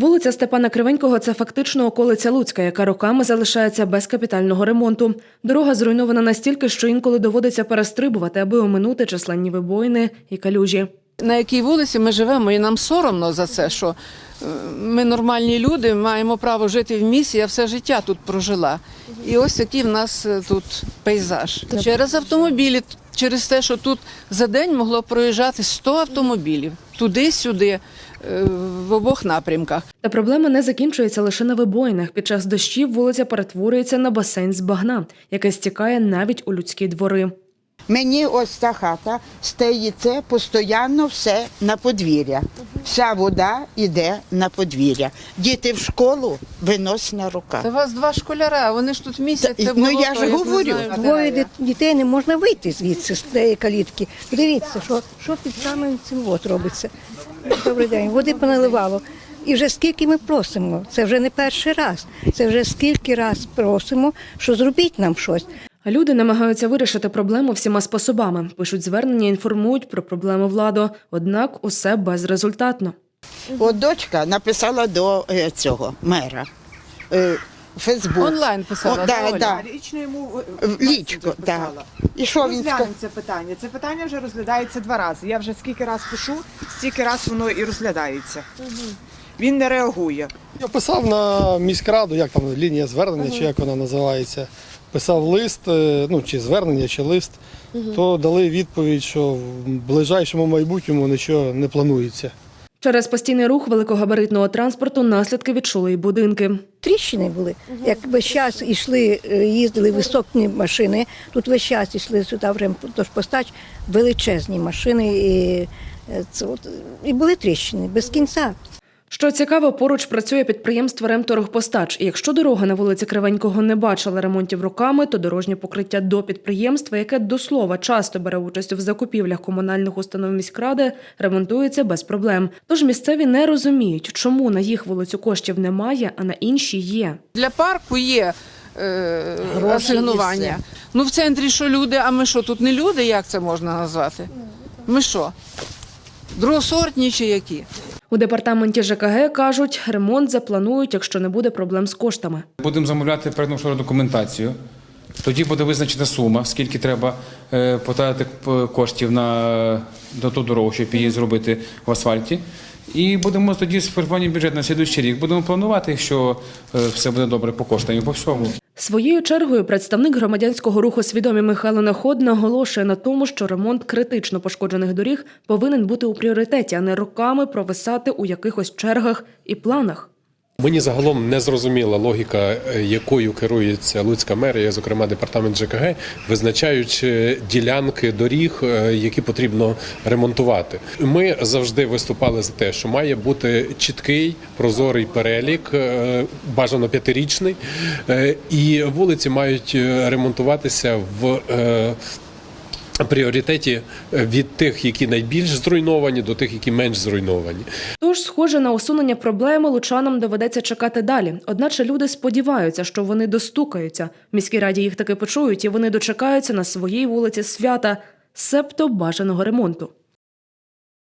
Вулиця Степана Кривенького це фактично околиця Луцька, яка роками залишається без капітального ремонту. Дорога зруйнована настільки, що інколи доводиться перестрибувати, аби оминути численні вибоїни і калюжі. На якій вулиці ми живемо, і нам соромно за це, що е, ми нормальні люди, маємо право жити в місті. Я все життя тут прожила. І ось такий в нас е, тут пейзаж. Через автомобілі, через те, що тут за день могло проїжджати 100 автомобілів туди-сюди, е, в обох напрямках. Та проблема не закінчується лише на вибоїнах. Під час дощів вулиця перетворюється на басейн з багна, яке стікає навіть у людські двори. Мені ось ця хата стається постійно все на подвір'я. Вся вода йде на подвір'я. Діти в школу виносять на Та руках. у вас два школяра, вони ж тут місяць. Та, ну, я ж говорю. знаю, Двоє дит- дітей не можна вийти звідси з цієї калітки. Дивіться, що, що під самим цим от робиться. Добрий день, води поналивало. І вже скільки ми просимо, це вже не перший раз. Це вже скільки раз просимо, що зробіть нам щось. А люди намагаються вирішити проблему всіма способами. Пишуть звернення, інформують про проблеми владу, однак усе безрезультатно. От дочка написала до е, цього мера. Е, Фейсбук. Онлайн писала, О, да, да? Лічно йому В лічко, так. І що він сказав? розглянемо це питання. Це питання вже розглядається два рази. Я вже скільки раз пишу, стільки раз воно і розглядається. Він не реагує. Я писав на міськраду, як там лінія звернення, чи як вона називається. Писав лист, е, ну чи звернення, чи лист, то дали відповідь, що в ближайшому майбутньому нічого не планується. Через постійний рух великогабаритного транспорту наслідки відчули й будинки. Тріщини були. Як весь час йшли, е, їздили високі машини, тут весь час йшли сюди в ремпостач величезні машини, і, е, це от, і були тріщини без кінця. Що цікаво, поруч працює підприємство «Ремторгпостач». І якщо дорога на вулиці Кривенького не бачила ремонтів роками, то дорожнє покриття до підприємства, яке до слова часто бере участь в закупівлях комунальних установ міськради, ремонтується без проблем. Тож місцеві не розуміють, чому на їх вулицю коштів немає, а на іншій є. Для парку є е, асигнування. Ну в центрі що люди, а ми що, тут не люди, як це можна назвати? Ми що? Другосортні чи які? У департаменті ЖКГ кажуть, ремонт запланують, якщо не буде проблем з коштами. Будемо замовляти передну документацію. Тоді буде визначена сума, скільки треба е, потратити коштів на, на ту дорогу, щоб її зробити в асфальті. І будемо тоді сформувати бюджет на слідуючий рік. Будемо планувати, що е, все буде добре по коштам і по всьому. Своєю чергою представник громадянського руху свідомі Михайло Наход наголошує на тому, що ремонт критично пошкоджених доріг повинен бути у пріоритеті, а не роками провисати у якихось чергах і планах. Мені загалом не зрозуміла логіка, е, якою керується Луцька мерія, зокрема департамент ЖКГ, визначаючи ділянки доріг, е, які потрібно ремонтувати. Ми завжди виступали за те, що має бути чіткий прозорий перелік, е, бажано п'ятирічний, е, і вулиці мають е, ремонтуватися в. Пріоритеті е, від тих, які найбільш зруйновані, до тих, які менш зруйновані. Тож, схоже, на усунення проблеми лучанам доведеться чекати далі. Одначе люди сподіваються, що вони достукаються. В міській раді їх таки почують, і вони дочекаються на своїй вулиці свята, себто бажаного ремонту.